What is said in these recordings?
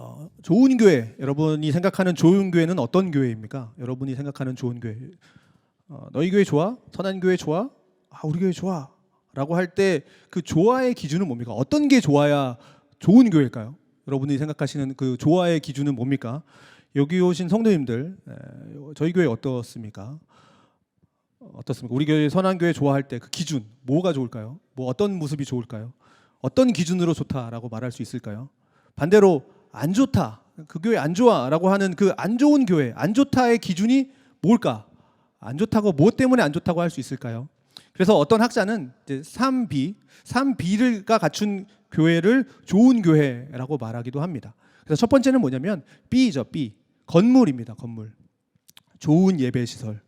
어, 좋은 교회 여러분이 생각하는 좋은 교회는 어떤 교회입니까? 여러분이 생각하는 좋은 교회 어, 너희 교회 좋아? 선한 교회 좋아? 아 우리 교회 좋아. 라고 할 때 그 좋아의 기준은 뭡니까? 어떤 게 좋아야 좋은 교회일까요? 여러분이 생각하시는 그 좋아의 기준은 뭡니까? 여기 오신 성도님들 에, 저희 교회 어떻습니까? 어, 어떻습니까? 우리 교회 선한 교회 좋아할 때 그 기준 뭐가 좋을까요? 뭐 어떤 모습이 좋을까요? 어떤 기준으로 좋다라고 말할 수 있을까요? 반대로 안 좋다. 그 교회 안 좋아라고 하는 그 안 좋은 교회, 안 좋다의 기준이 뭘까? 안 좋다고 무엇 때문에 안 좋다고 할 수 있을까요? 그래서 어떤 학자는 이제 3B, 3B가 갖춘 교회를 좋은 교회라고 말하기도 합니다. 그래서 첫 번째는 뭐냐면 B죠, B. 건물입니다. 건물. 좋은 예배 시설,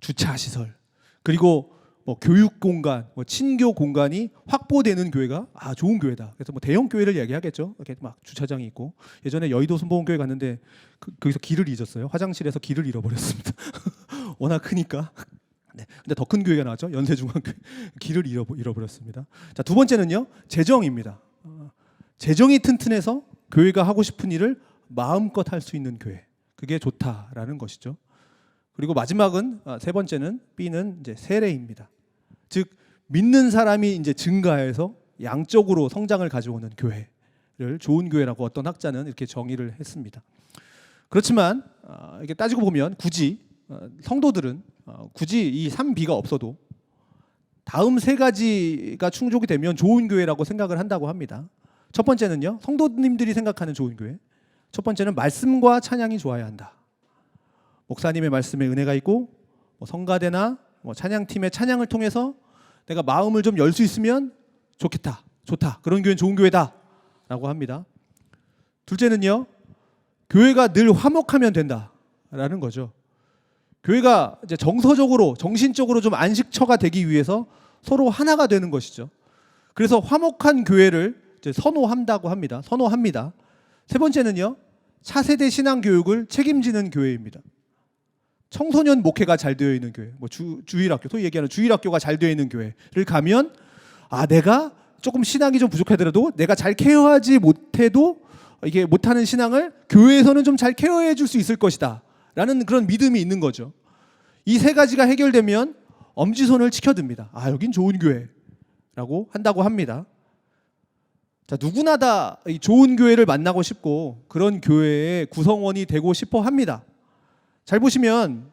주차 시설, 그리고 뭐 교육 공간, 뭐 친교 공간이 확보되는 교회가 아 좋은 교회다. 그래서 뭐 대형 교회를 얘기하겠죠. 이렇게 막 주차장이 있고 예전에 여의도 순복음 교회 갔는데 그, 거기서 길을 잊었어요. 화장실에서 길을 잃어버렸습니다. 워낙 크니까. 네. 근데 더 큰 교회가 나왔죠. 연세중앙교회 길을 잃어, 잃어버렸습니다. 자 두 번째는요 재정입니다. 어, 재정이 튼튼해서 교회가 하고 싶은 일을 마음껏 할 수 있는 교회. 그게 좋다라는 것이죠. 그리고 마지막은 아, 세 번째는 B는 이제 세례입니다. 즉 믿는 사람이 이제 증가해서 양적으로 성장을 가져오는 교회를 좋은 교회라고 어떤 학자는 이렇게 정의를 했습니다. 그렇지만 아, 이게 따지고 보면 굳이 어, 성도들은 어, 굳이 이 3B가 없어도 다음 세 가지가 충족이 되면 좋은 교회라고 생각을 한다고 합니다. 첫 번째는요. 성도님들이 생각하는 좋은 교회. 첫 번째는 말씀과 찬양이 좋아야 한다. 목사님의 말씀에 은혜가 있고 뭐 성가대나 뭐 찬양팀의 찬양을 통해서 내가 마음을 좀 열 수 있으면 좋겠다. 좋다. 그런 교회는 좋은 교회다 라고 합니다. 둘째는요. 교회가 늘 화목하면 된다 라는 거죠. 교회가 이제 정서적으로 정신적으로 좀 안식처가 되기 위해서 서로 하나가 되는 것이죠. 그래서 화목한 교회를 선호한다고 합니다. 선호합니다. 세 번째는요. 차세대 신앙 교육을 책임지는 교회입니다. 청소년 목회가 잘 되어 있는 교회, 뭐 주, 주일학교, 소위 얘기하는 주일학교가 잘 되어 있는 교회를 가면 아 내가 조금 신앙이 좀 부족하더라도 내가 잘 케어하지 못해도 이게 못하는 신앙을 교회에서는 좀 잘 케어해 줄 수 있을 것이다 라는 그런 믿음이 있는 거죠. 이 세 가지가 해결되면 엄지손을 치켜듭니다. 아 여긴 좋은 교회라고 한다고 합니다. 자 누구나 다이 좋은 교회를 만나고 싶고 그런 교회의 구성원이 되고 싶어 합니다. 잘 보시면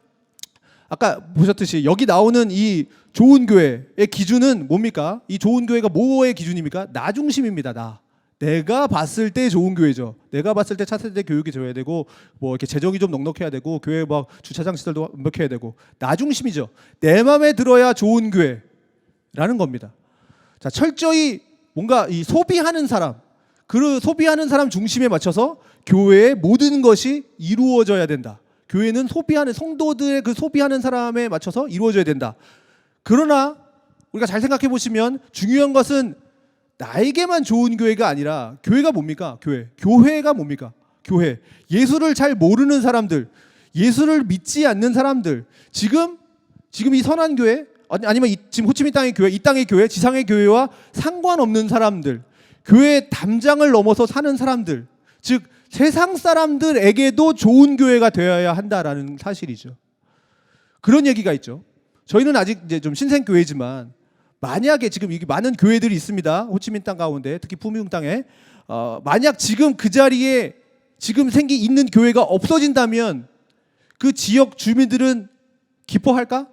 아까 보셨듯이 여기 나오는 이 좋은 교회의 기준은 뭡니까? 이 좋은 교회가 뭐의 기준입니까? 나 중심입니다. 나. 내가 봤을 때 좋은 교회죠. 내가 봤을 때 차세대 교육이 줘야 되고 뭐 이렇게 재정이 좀 넉넉해야 되고 교회 막 주차장 시설도 완벽해야 되고 나 중심이죠. 내 마음에 들어야 좋은 교회라는 겁니다. 자 철저히 뭔가 이 소비하는 사람, 그 소비하는 사람 중심에 맞춰서 교회의 모든 것이 이루어져야 된다. 교회는 소비하는 성도들의 그 소비하는 사람에 맞춰서 이루어져야 된다. 그러나 우리가 잘 생각해 보시면 중요한 것은 나에게만 좋은 교회가 아니라 교회가 뭡니까? 교회. 교회가 뭡니까? 교회. 예수를 잘 모르는 사람들, 예수를 믿지 않는 사람들, 지금 지금 이 선한 교회 아니- 아니면 이, 지금 호치민 땅의 교회, 이 땅의 교회, 지상의 교회와 상관없는 사람들, 교회의 담장을 넘어서 사는 사람들, 즉 세상 사람들에게도 좋은 교회가 되어야 한다라는 사실이죠. 그런 얘기가 있죠. 저희는 아직 이제 좀 신생 교회지만 만약에 지금 이게 많은 교회들이 있습니다. 호치민 땅 가운데 특히 푸미웅 땅에 어, 만약 지금 그 자리에 지금 생기 있는 교회가 없어진다면 그 지역 주민들은 기뻐할까?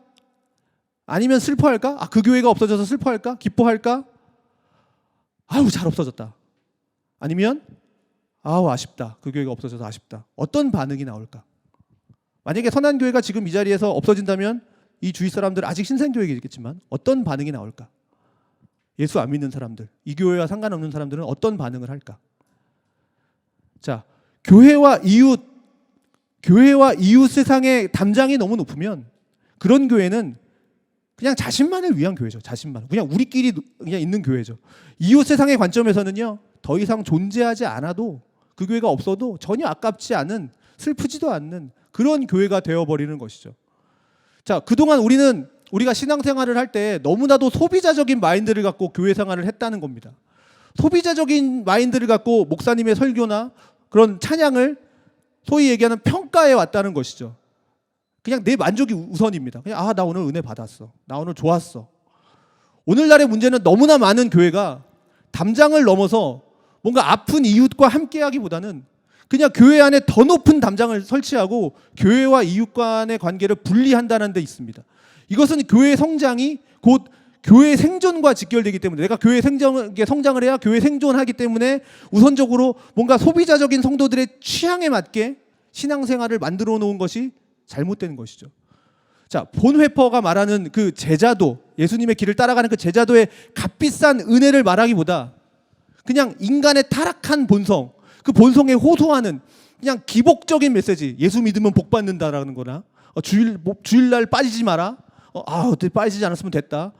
아니면 슬퍼할까? 아, 그 교회가 없어져서 슬퍼할까? 기뻐할까? 아우 잘 없어졌다. 아니면 아우 아쉽다. 그 교회가 없어져서 아쉽다. 어떤 반응이 나올까? 만약에 선한 교회가 지금 이 자리에서 없어진다면 이 주위 사람들 아직 신생 교회겠지만 어떤 반응이 나올까? 예수 안 믿는 사람들, 이 교회와 상관없는 사람들은 어떤 반응을 할까? 자, 교회와 이웃, 교회와 이웃 세상의 담장이 너무 높으면 그런 교회는 그냥 자신만을 위한 교회죠. 자신만. 그냥 우리끼리 그냥 있는 교회죠. 이웃 세상의 관점에서는요. 더 이상 존재하지 않아도 그 교회가 없어도 전혀 아깝지 않은 슬프지도 않는 그런 교회가 되어 버리는 것이죠. 자, 그동안 우리는 우리가 신앙생활을 할 때 너무나도 소비자적인 마인드를 갖고 교회 생활을 했다는 겁니다. 소비자적인 마인드를 갖고 목사님의 설교나 그런 찬양을 소위 얘기하는 평가에 왔다는 것이죠. 그냥 내 만족이 우선입니다. 그냥 아 나 오늘 은혜 받았어. 나 오늘 좋았어. 오늘날의 문제는 너무나 많은 교회가 담장을 넘어서 뭔가 아픈 이웃과 함께 하기보다는 그냥 교회 안에 더 높은 담장을 설치하고 교회와 이웃 간의 관계를 분리한다는 데 있습니다. 이것은 교회의 성장이 곧 교회의 생존과 직결되기 때문에 내가 교회 생정, 성장을 해야 교회 생존하기 때문에 우선적으로 뭔가 소비자적인 성도들의 취향에 맞게 신앙생활을 만들어 놓은 것이 잘못된 것이죠. 자, 본 회퍼가 말하는 그 제자도, 예수님의 길을 따라가는 그 제자도의 값비싼 은혜를 말하기보다 그냥 인간의 타락한 본성, 그 본성에 호소하는 그냥 기복적인 메시지, 예수 믿으면 복 받는다라는 거나 어, 주일 뭐, 주일날 빠지지 마라, 어, 아 어떻게 빠지지 않았으면 됐다.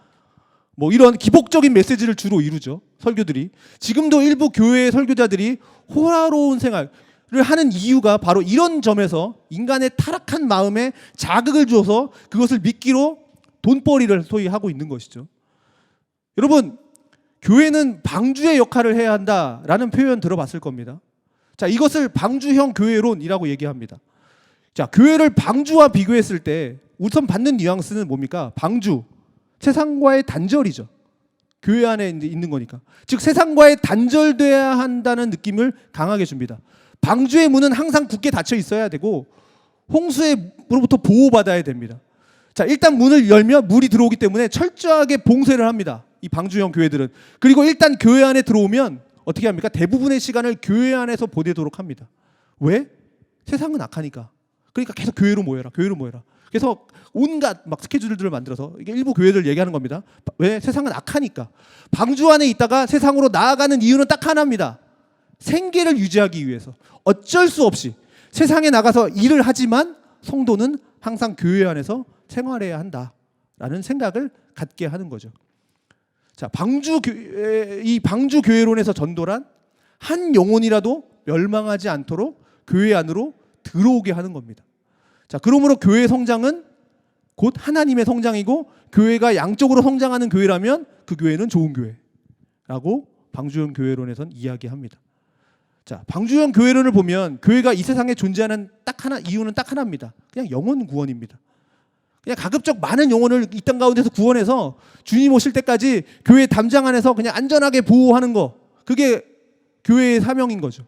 뭐 이런 기복적인 메시지를 주로 이루죠 설교들이 지금도 일부 교회의 설교자들이 호화로운 생활 를 하는 이유가 바로 이런 점에서 인간의 타락한 마음에 자극을 줘서 그것을 믿기로 돈벌이를 소위 하고 있는 것이죠. 여러분, 교회는 방주의 역할을 해야 한다라는 표현 들어봤을 겁니다. 자, 이것을 방주형 교회론이라고 얘기합니다. 자, 교회를 방주와 비교했을 때 우선 받는 뉘앙스는 뭡니까? 방주, 세상과의 단절이죠. 교회 안에 있는 거니까. 즉, 세상과의 단절돼야 한다는 느낌을 강하게 줍니다. 방주의 문은 항상 굳게 닫혀 있어야 되고 홍수에로부터 보호받아야 됩니다. 자, 일단 문을 열면 물이 들어오기 때문에 철저하게 봉쇄를 합니다. 이 방주형 교회들은. 그리고 일단 교회 안에 들어오면 어떻게 합니까? 대부분의 시간을 교회 안에서 보내도록 합니다. 왜? 세상은 악하니까. 그러니까 계속 교회로 모여라. 교회로 모여라. 그래서 온갖 막 스케줄들을 만들어서 이게 일부 교회들 얘기하는 겁니다. 왜? 세상은 악하니까. 방주 안에 있다가 세상으로 나아가는 이유는 딱 하나입니다. 생계를 유지하기 위해서 어쩔 수 없이 세상에 나가서 일을 하지만 성도는 항상 교회 안에서 생활해야 한다라는 생각을 갖게 하는 거죠. 자, 방주 교회, 이 방주 교회론에서 전도란 한 영혼이라도 멸망하지 않도록 교회 안으로 들어오게 하는 겁니다. 자, 그러므로 교회 성장은 곧 하나님의 성장이고 교회가 양쪽으로 성장하는 교회라면 그 교회는 좋은 교회라고 방주형 교회론에선 이야기합니다. 자, 방주형 교회론을 보면 교회가 이 세상에 존재하는 딱 하나 이유는 딱 하나입니다. 그냥 영혼 구원입니다. 그냥 가급적 많은 영혼을 이 땅 가운데서 구원해서 주님 오실 때까지 교회 담장 안에서 그냥 안전하게 보호하는 거. 그게 교회의 사명인 거죠.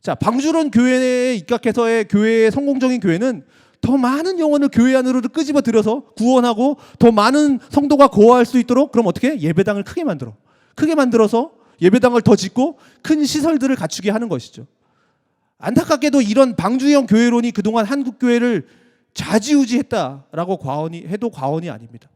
자, 방주론 교회에 입각해서의 교회의 성공적인 교회는 더 많은 영혼을 교회 안으로 끄집어 들여서 구원하고 더 많은 성도가 거할 수 있도록 그럼 어떻게 예배당을 크게 만들어. 크게 만들어서 예배당을 더 짓고 큰 시설들을 갖추게 하는 것이죠. 안타깝게도 이런 방주형 교회론이 그동안 한국 교회를 좌지우지했다라고 과언이 해도 과언이 아닙니다.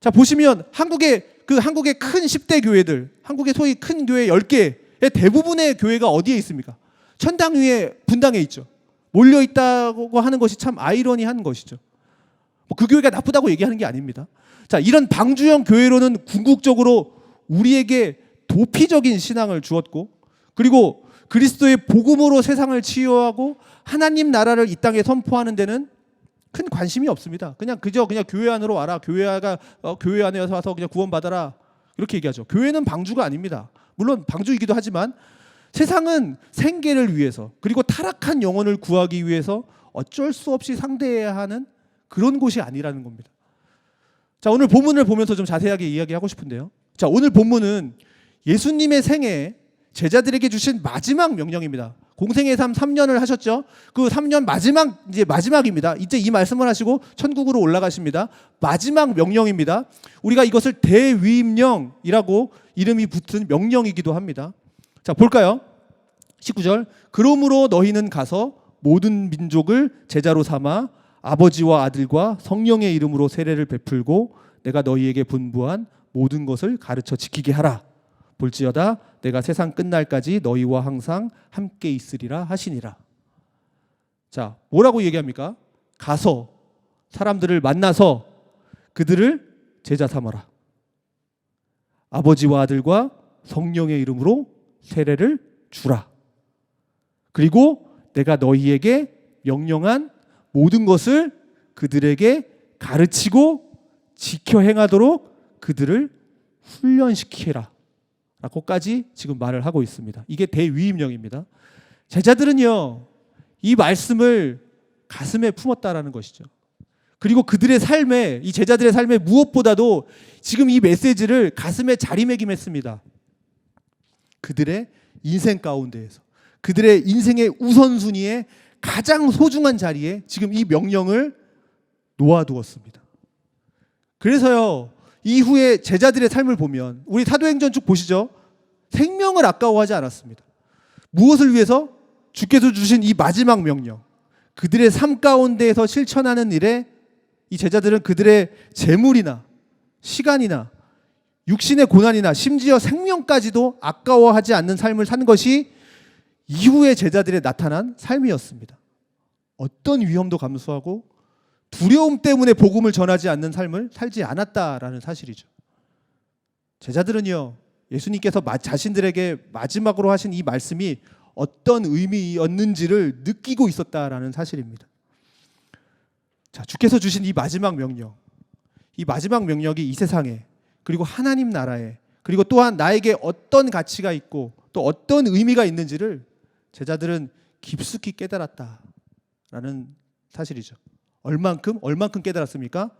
자 보시면 한국의 그 한국의 큰 10대 교회들, 한국의 소위 큰 교회 10개의 대부분의 교회가 어디에 있습니까? 천당 위에 분당에 있죠. 몰려 있다고 하는 것이 참 아이러니한 것이죠. 뭐 그 교회가 나쁘다고 얘기하는 게 아닙니다. 자, 이런 방주형 교회로는 궁극적으로 우리에게 도피적인 신앙을 주었고 그리고 그리스도의 복음으로 세상을 치유하고 하나님 나라를 이 땅에 선포하는 데는 큰 관심이 없습니다. 그냥 그저 그냥 교회 안으로 와라. 교회가 어, 교회 안에 와서 그냥 구원 받아라. 이렇게 얘기하죠. 교회는 방주가 아닙니다. 물론 방주이기도 하지만 세상은 생계를 위해서 그리고 타락한 영혼을 구하기 위해서 어쩔 수 없이 상대해야 하는 그런 곳이 아니라는 겁니다. 자, 오늘 본문을 보면서 좀 자세하게 이야기하고 싶은데요. 자, 오늘 본문은 예수님의 생에 제자들에게 주신 마지막 명령입니다. 공생의 삶 3년을 하셨죠. 그 3년 마지막 이제 마지막입니다. 이제 이 말씀을 하시고 천국으로 올라가십니다. 마지막 명령입니다. 우리가 이것을 대위임령이라고 이름이 붙은 명령이기도 합니다. 자, 볼까요? 19절. 그러므로 너희는 가서 모든 민족을 제자로 삼아 아버지와 아들과 성령의 이름으로 세례를 베풀고 내가 너희에게 분부한 모든 것을 가르쳐 지키게 하라. 볼지어다 내가 세상 끝날까지 너희와 항상 함께 있으리라 하시니라. 자, 뭐라고 얘기합니까? 가서 사람들을 만나서 그들을 제자 삼아라. 아버지와 아들과 성령의 이름으로 세례를 주라. 그리고 내가 너희에게 명령한 모든 것을 그들에게 가르치고 지켜 행하도록 그들을 훈련시키라. 라고까지 지금 말을 하고 있습니다. 이게 대위임령입니다. 제자들은요, 이 말씀을 가슴에 품었다라는 것이죠. 그리고 그들의 삶에, 이 제자들의 삶에 무엇보다도 지금 이 메시지를 가슴에 자리매김했습니다. 그들의 인생 가운데에서, 그들의 인생의 우선순위에 가장 소중한 자리에 지금 이 명령을 놓아두었습니다. 그래서요, 이후에 제자들의 삶을 보면, 우리 사도행전 쭉 보시죠. 생명을 아까워하지 않았습니다. 무엇을 위해서? 주께서 주신 이 마지막 명령. 그들의 삶 가운데에서 실천하는 일에 이 제자들은 그들의 재물이나 시간이나 육신의 고난이나 심지어 생명까지도 아까워하지 않는 삶을 산 것이 이후의 제자들의 나타난 삶이었습니다. 어떤 위험도 감수하고 두려움 때문에 복음을 전하지 않는 삶을 살지 않았다라는 사실이죠. 제자들은요, 예수님께서 마- 자신들에게 마지막으로 하신 이 말씀이 어떤 의미였는지를 느끼고 있었다라는 사실입니다. 자, 주께서 주신 이 마지막 명령, 이 마지막 명령이 이 세상에 그리고 하나님 나라에 그리고 또한 나에게 어떤 가치가 있고 또 어떤 의미가 있는지를 제자들은 깊숙이 깨달았다라는 사실이죠. 얼만큼 얼만큼 깨달았습니까?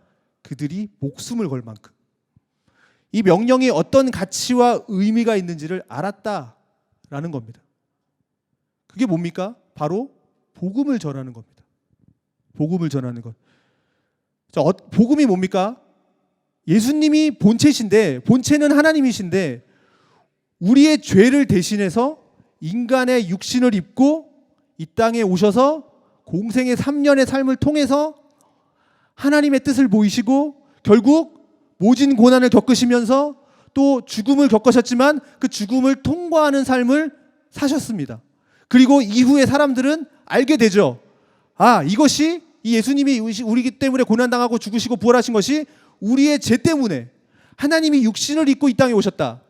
그들이 목숨을 걸 만큼 이 명령이 어떤 가치와 의미가 있는지를 알았다라는 겁니다. 그게 뭡니까? 바로 복음을 전하는 겁니다. 복음을 전하는 것. 자, 어, 복음이 뭡니까? 예수님이 본체신데 본체는 하나님이신데 우리의 죄를 대신해서 인간의 육신을 입고 이 땅에 오셔서 공생의 3년의 삶을 통해서 하나님의 뜻을 보이시고 결국 모진 고난을 겪으시면서 또 죽음을 겪으셨지만 그 죽음을 통과하는 삶을 사셨습니다. 그리고 이후에 사람들은 알게 되죠. 아, 이것이 이 예수님이 우리 때문에 고난당하고 죽으시고 부활하신 것이 우리의 죄 때문에 하나님이 육신을 입고 이 땅에 오셨다.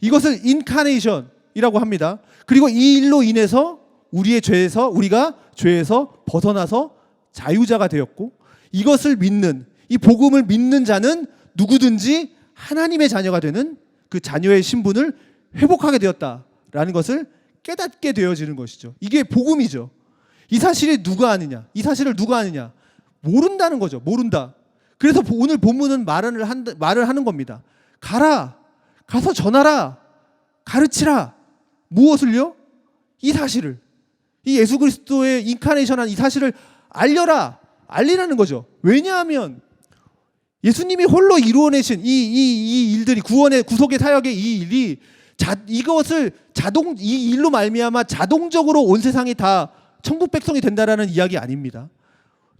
이것을 인카네이션이라고 합니다. 그리고 이 일로 인해서 우리의 죄에서 우리가 죄에서 벗어나서 자유자가 되었고 이것을 믿는 이 복음을 믿는 자는 누구든지 하나님의 자녀가 되는 그 자녀의 신분을 회복하게 되었다라는 것을 깨닫게 되어지는 것이죠. 이게 복음이죠. 이 사실이 누가 아느냐? 이 사실을 누가 아느냐? 모른다는 거죠. 모른다. 그래서 오늘 본문은 말을 한, 말을 하는 겁니다. 가라. 가서 전하라. 가르치라. 무엇을요? 이 사실을. 이 예수 그리스도의 인카네이션한 이 사실을 알려라. 알리라는 거죠. 왜냐하면 예수님이 홀로 이루어내신 이, 이, 이 일들이 구원의 구속의 사역의 이 일이 자, 이것을 자동 이 일로 말미암아 자동적으로 온 세상이 다 천국 백성이 된다라는 이야기 아닙니다.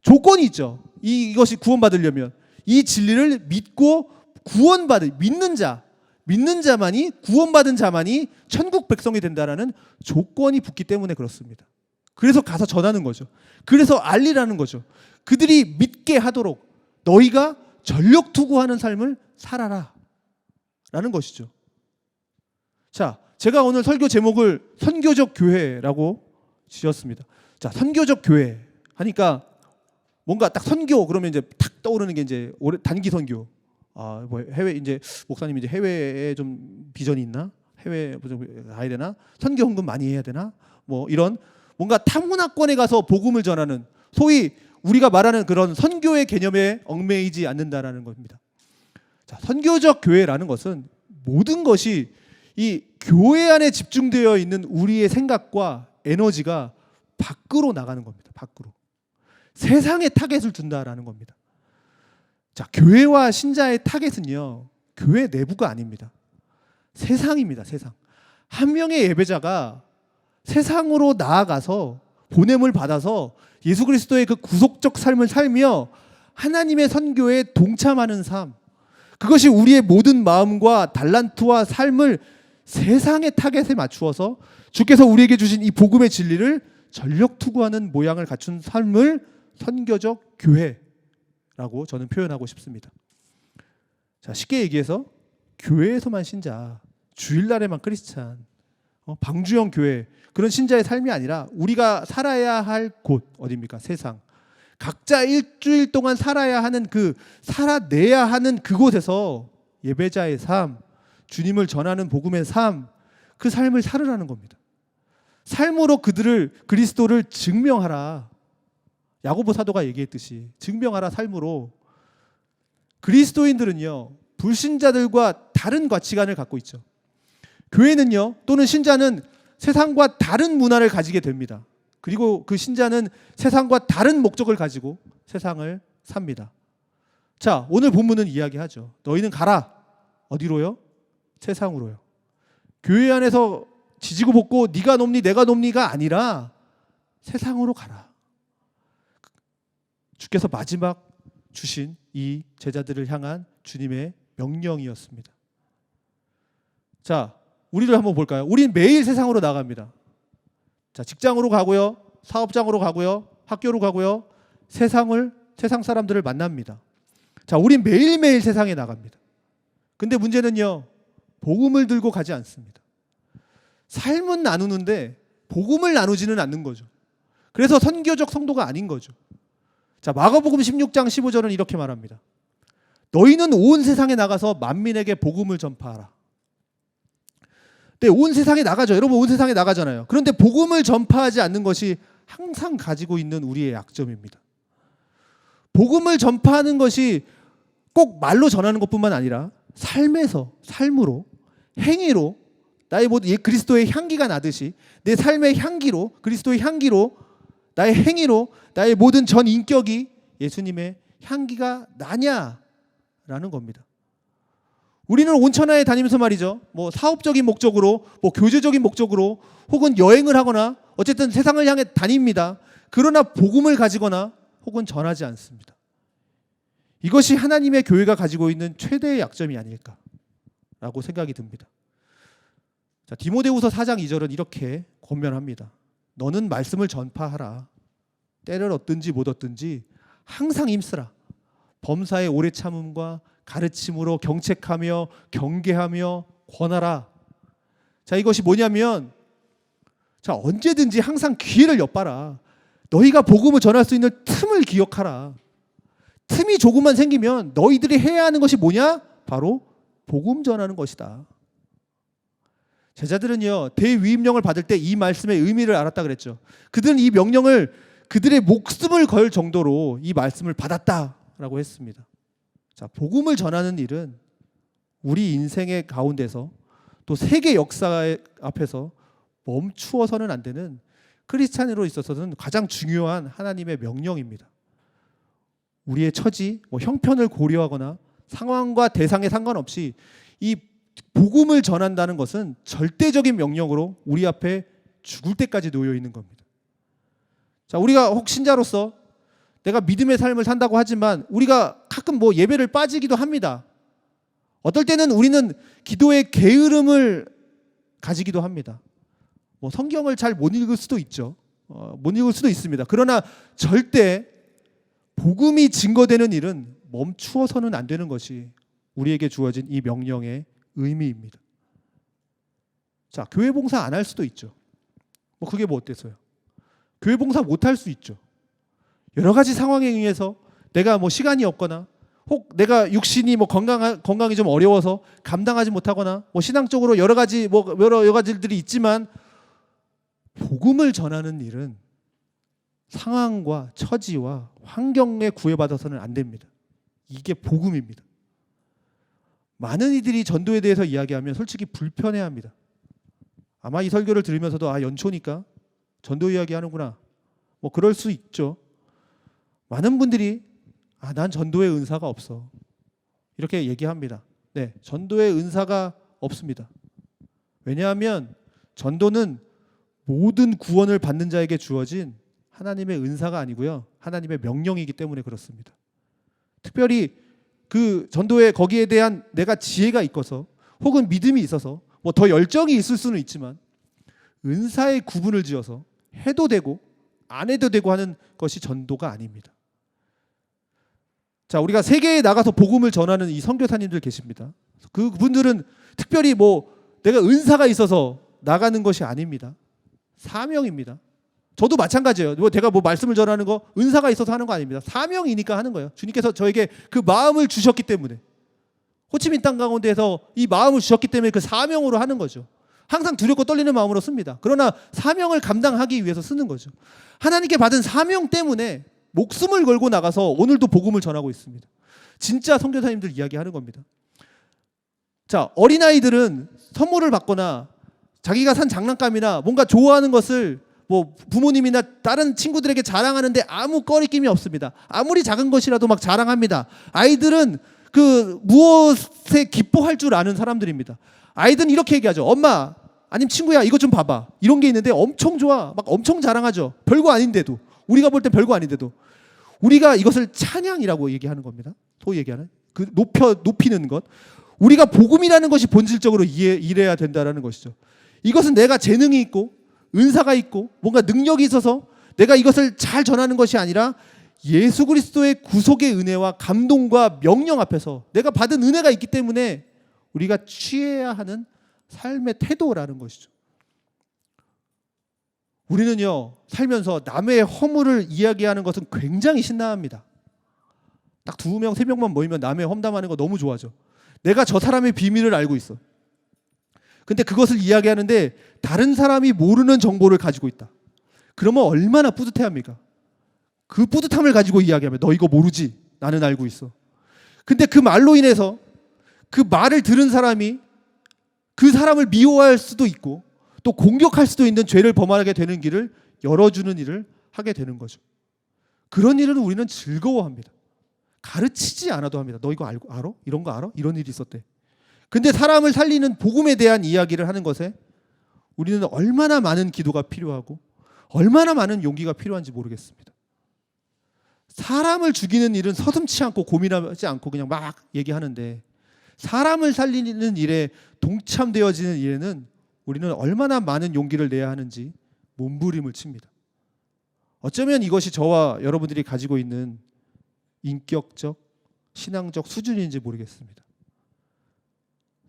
조건이 있죠. 이, 이것이 구원받으려면 이 진리를 믿고 구원받을 믿는 자 믿는 자만이 구원받은 자만이 천국 백성이 된다라는 조건이 붙기 때문에 그렇습니다. 그래서 가서 전하는 거죠. 그래서 알리라는 거죠. 그들이 믿게 하도록 너희가 전력 투구하는 삶을 살아라. 라는 것이죠. 자, 제가 오늘 설교 제목을 선교적 교회라고 지었습니다. 자, 선교적 교회 하니까 뭔가 딱 선교 그러면 이제 탁 떠오르는 게 이제 오래 단기 선교. 아, 뭐 해외 이제 목사님 이제 해외에 좀 비전이 있나? 해외 좀 가야 되나? 선교 헌금 많이 해야 되나? 뭐 이런 뭔가 타문화권에 가서 복음을 전하는 소위 우리가 말하는 그런 선교의 개념에 얽매이지 않는다라는 겁니다. 자, 선교적 교회라는 것은 모든 것이 이 교회 안에 집중되어 있는 우리의 생각과 에너지가 밖으로 나가는 겁니다. 밖으로. 세상에 타겟을 둔다라는 겁니다. 자, 교회와 신자의 타겟은요. 교회 내부가 아닙니다. 세상입니다. 세상. 한 명의 예배자가 세상으로 나아가서 보냄을 받아서 예수 그리스도의 그 구속적 삶을 살며 하나님의 선교에 동참하는 삶. 그것이 우리의 모든 마음과 달란트와 삶을 세상의 타겟에 맞추어서 주께서 우리에게 주신 이 복음의 진리를 전력 투구하는 모양을 갖춘 삶을 선교적 교회라고 저는 표현하고 싶습니다. 자, 쉽게 얘기해서 교회에서만 신자, 주일날에만 크리스찬, 어, 방주형 교회 그런 신자의 삶이 아니라 우리가 살아야 할 곳 어디입니까? 세상. 각자 일주일 동안 살아야 하는 그 살아내야 하는 그곳에서 예배자의 삶, 주님을 전하는 복음의 삶, 그 삶을 살으라는 겁니다. 삶으로 그들을 그리스도를 증명하라. 야고보 사도가 얘기했듯이 증명하라 삶으로 그리스도인들은요 불신자들과 다른 가치관을 갖고 있죠. 교회는요 또는 신자는 세상과 다른 문화를 가지게 됩니다. 그리고 그 신자는 세상과 다른 목적을 가지고 세상을 삽니다. 자 오늘 본문은 이야기하죠. 너희는 가라 어디로요? 세상으로요. 교회 안에서 지지고 볶고 네가 높니 내가 높니가 아니라 세상으로 가라. 주께서 마지막 주신 이 제자들을 향한 주님의 명령이었습니다. 자, 우리를 한번 볼까요? 우린 매일 세상으로 나갑니다. 자, 직장으로 가고요. 사업장으로 가고요. 학교로 가고요. 세상을 세상 사람들을 만납니다. 자, 우린 매일매일 세상에 나갑니다. 근데 문제는요. 복음을 들고 가지 않습니다. 삶은 나누는데 복음을 나누지는 않는 거죠. 그래서 선교적 성도가 아닌 거죠. 자, 마가복음 16장 15절은 이렇게 말합니다. 너희는 온 세상에 나가서 만민에게 복음을 전파하라. 네, 온 세상에 나가죠. 여러분 온 세상에 나가잖아요. 그런데 복음을 전파하지 않는 것이 항상 가지고 있는 우리의 약점입니다. 복음을 전파하는 것이 꼭 말로 전하는 것뿐만 아니라 삶에서 삶으로 행위로 나의 모든 이 그리스도의 향기가 나듯이 내 삶의 향기로 그리스도의 향기로 나의 행위로 나의 모든 전 인격이 예수님의 향기가 나냐라는 겁니다. 우리는 온천하에 다니면서 말이죠. 뭐 사업적인 목적으로, 뭐 교제적인 목적으로, 혹은 여행을 하거나, 어쨌든 세상을 향해 다닙니다. 그러나 복음을 가지거나, 혹은 전하지 않습니다. 이것이 하나님의 교회가 가지고 있는 최대의 약점이 아닐까라고 생각이 듭니다. 자, 디모데후서 4장 2절은 이렇게 권면합니다. 너는 말씀을 전파하라. 때를 얻든지 못 얻든지 항상 힘쓰라. 범사의 오래 참음과 가르침으로 경책하며 경계하며 권하라. 자, 이것이 뭐냐면 자, 언제든지 항상 기회를 엿봐라. 너희가 복음을 전할 수 있는 틈을 기억하라. 틈이 조금만 생기면 너희들이 해야 하는 것이 뭐냐? 바로 복음 전하는 것이다. 제자들은요 대위임령을 받을 때 이 말씀의 의미를 알았다 그랬죠. 그들은 이 명령을 그들의 목숨을 걸 정도로 이 말씀을 받았다라고 했습니다. 자 복음을 전하는 일은 우리 인생의 가운데서 또 세계 역사 앞에서 멈추어서는 안 되는 크리스찬으로 있어서는 가장 중요한 하나님의 명령입니다. 우리의 처지, 뭐 형편을 고려하거나 상황과 대상에 상관없이 이 복음을 전한다는 것은 절대적인 명령으로 우리 앞에 죽을 때까지 놓여 있는 겁니다. 자, 우리가 혹 신자로서 내가 믿음의 삶을 산다고 하지만 우리가 가끔 뭐 예배를 빠지기도 합니다. 어떨 때는 우리는 기도의 게으름을 가지기도 합니다. 뭐 성경을 잘 못 읽을 수도 있죠. 어, 못 읽을 수도 있습니다. 그러나 절대 복음이 증거되는 일은 멈추어서는 안 되는 것이 우리에게 주어진 이 명령의 의미입니다. 자, 교회 봉사 안 할 수도 있죠. 뭐 그게 뭐 어때서요? 교회 봉사 못 할 수 있죠. 여러 가지 상황에 의해서 내가 뭐 시간이 없거나 혹 내가 육신이 뭐 건강 건강이 좀 어려워서 감당하지 못하거나 뭐 신앙적으로 여러 가지 뭐 여러 가지들이 있지만 복음을 전하는 일은 상황과 처지와 환경에 구애받아서는 안 됩니다. 이게 복음입니다. 많은 이들이 전도에 대해서 이야기하면 솔직히 불편해합니다. 아마 이 설교를 들으면서도 아 연초니까 전도 이야기하는구나. 뭐 그럴 수 있죠. 많은 분들이 아 난 전도의 은사가 없어. 이렇게 얘기합니다. 네, 전도의 은사가 없습니다. 왜냐하면 전도는 모든 구원을 받는 자에게 주어진 하나님의 은사가 아니고요. 하나님의 명령이기 때문에 그렇습니다. 특별히 그 전도에 거기에 대한 내가 지혜가 있어서 혹은 믿음이 있어서 뭐 더 열정이 있을 수는 있지만 은사의 구분을 지어서 해도 되고 안 해도 되고 하는 것이 전도가 아닙니다. 자, 우리가 세계에 나가서 복음을 전하는 이 선교사님들 계십니다. 그 분들은 특별히 뭐 내가 은사가 있어서 나가는 것이 아닙니다. 사명입니다. 저도 마찬가지예요. 뭐 제가 뭐 말씀을 전하는 거 은사가 있어서 하는 거 아닙니다. 사명이니까 하는 거예요. 주님께서 저에게 그 마음을 주셨기 때문에 호치민 땅 가운데에서 이 마음을 주셨기 때문에 그 사명으로 하는 거죠. 항상 두렵고 떨리는 마음으로 씁니다. 그러나 사명을 감당하기 위해서 쓰는 거죠. 하나님께 받은 사명 때문에 목숨을 걸고 나가서 오늘도 복음을 전하고 있습니다. 진짜 선교사님들 이야기하는 겁니다. 자, 어린아이들은 선물을 받거나 자기가 산 장난감이나 뭔가 좋아하는 것을 뭐 부모님이나 다른 친구들에게 자랑하는데 아무 꺼리낌이 없습니다. 아무리 작은 것이라도 막 자랑합니다. 아이들은 그 무엇에 기뻐할 줄 아는 사람들입니다. 아이들은 이렇게 얘기하죠. 엄마, 아님 친구야, 이것 좀 봐봐. 이런 게 있는데 엄청 좋아. 막 엄청 자랑하죠. 별거 아닌데도. 우리가 볼 때 별거 아닌데도. 우리가 이것을 찬양이라고 얘기하는 겁니다. 소위 얘기하는 그 높여 높이는 것. 우리가 복음이라는 것이 본질적으로 이해, 이래야 된다라는 것이죠. 이것은 내가 재능이 있고 은사가 있고 뭔가 능력이 있어서 내가 이것을 잘 전하는 것이 아니라 예수 그리스도의 구속의 은혜와 감동과 명령 앞에서 내가 받은 은혜가 있기 때문에 우리가 취해야 하는 삶의 태도라는 것이죠. 우리는요 살면서 남의 허물을 이야기하는 것은 굉장히 신나합니다. 딱 두 명, 세 명만 모이면 남의 험담하는 거 너무 좋아하죠. 내가 저 사람의 비밀을 알고 있어. 근데 그것을 이야기하는데 다른 사람이 모르는 정보를 가지고 있다. 그러면 얼마나 뿌듯해합니까? 그 뿌듯함을 가지고 이야기하면 너 이거 모르지? 나는 알고 있어. 근데 그 말로 인해서 그 말을 들은 사람이 그 사람을 미워할 수도 있고 또 공격할 수도 있는 죄를 범하게 되는 길을 열어주는 일을 하게 되는 거죠. 그런 일은 우리는 즐거워합니다. 가르치지 않아도 합니다. 너 이거 알고 알아? 이런 거 알아? 이런 일이 있었대. 근데 사람을 살리는 복음에 대한 이야기를 하는 것에 우리는 얼마나 많은 기도가 필요하고 얼마나 많은 용기가 필요한지 모르겠습니다. 사람을 죽이는 일은 서슴치 않고 고민하지 않고 그냥 막 얘기하는데 사람을 살리는 일에 동참되어지는 일에는 우리는 얼마나 많은 용기를 내야 하는지 몸부림을 칩니다. 어쩌면 이것이 저와 여러분들이 가지고 있는 인격적, 신앙적 수준인지 모르겠습니다.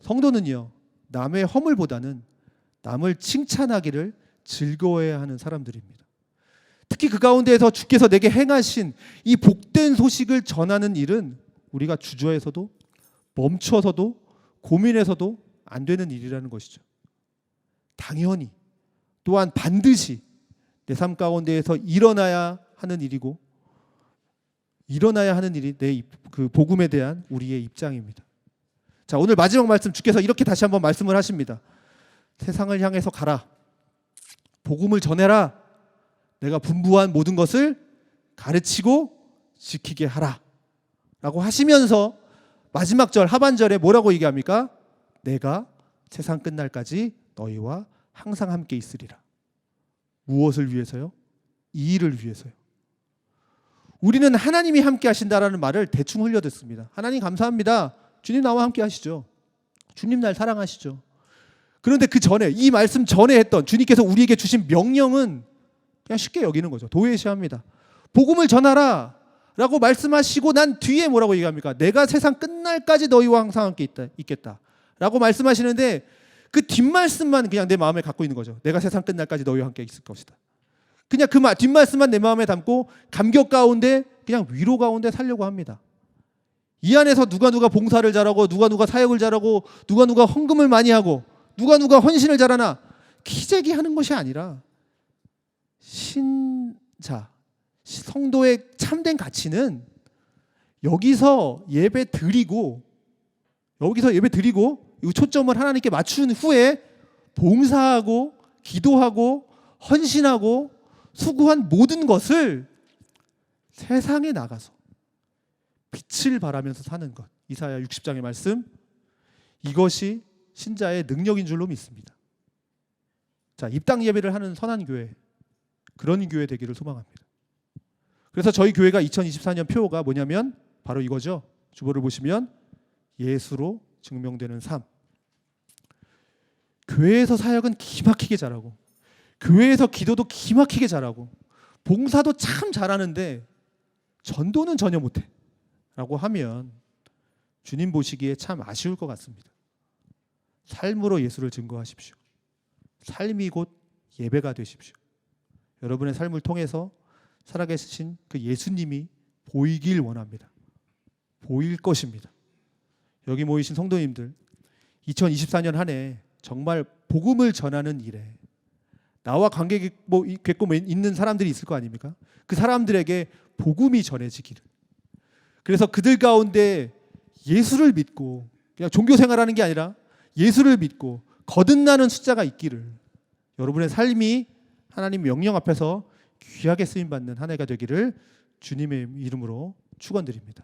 성도는요, 남의 허물보다는 남을 칭찬하기를 즐거워해야 하는 사람들입니다. 특히 그 가운데에서 주께서 내게 행하신 이 복된 소식을 전하는 일은 우리가 주저해서도 멈춰서도 고민해서도 안 되는 일이라는 것이죠. 당연히 또한 반드시 내 삶 가운데에서 일어나야 하는 일이고 일어나야 하는 일이 내 그 복음에 대한 우리의 입장입니다. 자, 오늘 마지막 말씀 주께서 이렇게 다시 한번 말씀을 하십니다. 세상을 향해서 가라. 복음을 전해라. 내가 분부한 모든 것을 가르치고 지키게 하라. 라고 하시면서 마지막 절 하반절에 뭐라고 얘기합니까? 내가 세상 끝날까지 너희와 항상 함께 있으리라. 무엇을 위해서요? 이 일을 위해서요. 우리는 하나님이 함께 하신다라는 말을 대충 흘려듣습니다. 하나님 감사합니다. 주님 나와 함께 하시죠. 주님 날 사랑하시죠. 그런데 그 전에 이 말씀 전에 했던 주님께서 우리에게 주신 명령은 그냥 쉽게 여기는 거죠. 도외시합니다. 복음을 전하라. 라고 말씀하시고 난 뒤에 뭐라고 얘기합니까? 내가 세상 끝날까지 너희와 항상 함께 있다, 있겠다. 라고 말씀하시는데 그 뒷말씀만 그냥 내 마음에 갖고 있는 거죠. 내가 세상 끝날까지 너희와 함께 있을 것이다. 그냥 그 말, 뒷말씀만 내 마음에 담고 감격 가운데 그냥 위로 가운데 살려고 합니다. 이 안에서 누가 누가 봉사를 잘하고 누가 누가 사역을 잘하고 누가 누가 헌금을 많이 하고 누가 누가 헌신을 잘하나 키재기 하는 것이 아니라 신자 성도의 참된 가치는 여기서 예배 드리고 여기서 예배 드리고 이 초점을 하나님께 맞춘 후에 봉사하고 기도하고 헌신하고 수고한 모든 것을 세상에 나가서 빛을 발하면서 사는 것. 이사야 60장의 말씀. 이것이 신자의 능력인 줄로 믿습니다. 자, 입당 예배를 하는 선한 교회. 그런 교회 되기를 소망합니다. 그래서 저희 교회가 2024년 표가 뭐냐면 바로 이거죠. 주보를 보시면 예수로 증명되는 삶. 교회에서 사역은 기막히게 잘하고 교회에서 기도도 기막히게 잘하고 봉사도 참 잘하는데 전도는 전혀 못해. 라고 하면 주님 보시기에 참 아쉬울 것 같습니다. 삶으로 예수를 증거하십시오. 삶이 곧 예배가 되십시오. 여러분의 삶을 통해서 살아계신 그 예수님이 보이길 원합니다. 보일 것입니다. 여기 모이신 성도님들, 2024년 한 해 정말 복음을 전하는 일에 나와 관계 뭐 맺고 있는 사람들이 있을 거 아닙니까? 그 사람들에게 복음이 전해지기를. 그래서 그들 가운데 예수를 믿고 그냥 종교 생활하는 게 아니라 예수를 믿고 거듭나는 숫자가 있기를 여러분의 삶이 하나님 명령 앞에서 귀하게 쓰임 받는 한 해가 되기를 주님의 이름으로 축원드립니다.